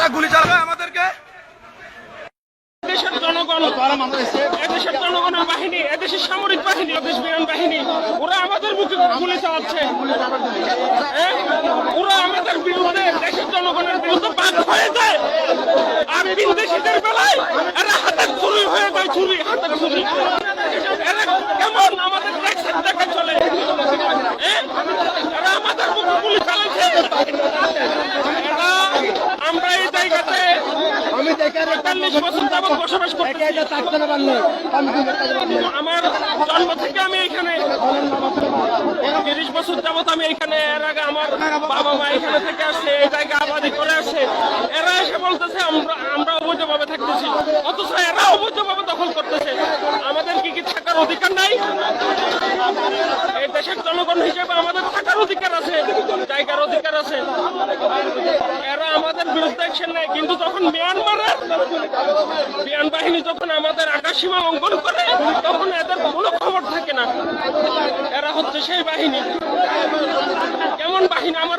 যারা গুলি চালাবে আমাদেরকে। এদেশের জনগণ এদেশের জনগণের বাহিনী, এদেশের সামরিক বাহিনী এদেশ বিমান বাহিনী, ওরা আমাদের মুখে গুলি চালাচ্ছে। ওরা আমাদের বিরুদ্ধে দেশের জনগণের বিরুদ্ধে বাদ হয়ে যায়। আর বিদেশিদের বেলায় এরা হাতে চুরি হয়ে যায়, চুরি হাতে চুরি। এরা কেমন আমাদের ট্যাক্সের টাকা চলে এরা আমাদের মুখে গুলি চালাচ্ছে। পঁয়তাল্লিশ বছর যাবৎ বসবাস করতেছি। আমার জন্ম থেকে আমি এখানে তিরিশ বছর যাবত আমি এখানে এর আগে আমার বাবা মা এখানে থেকে আসছে এই জায়গা আবাদি করে আসছে এরা এসে বলতেছে আমরা আমরা অবৈধভাবে থাকতেছি। অথচ এরা অবৈধভাবে দখল করতেছে। আমাদের কি কি থাকার অধিকার নাই? এই দেশের জনগণ হিসেবে আমাদের থাকার অধিকার আছে জায়গার অধিকার আছে। আমাদের বিরুদ্ধে অ্যাকশন কিন্তু তখন মিয়ানমারের বিমান বাহিনী যখন আমাদের আকাশসীমা লঙ্ঘন করে, তখন এদের কোনো খবর থাকে না। এরা হচ্ছে সেই বাহিনী। কেমন বাহিনী? আমার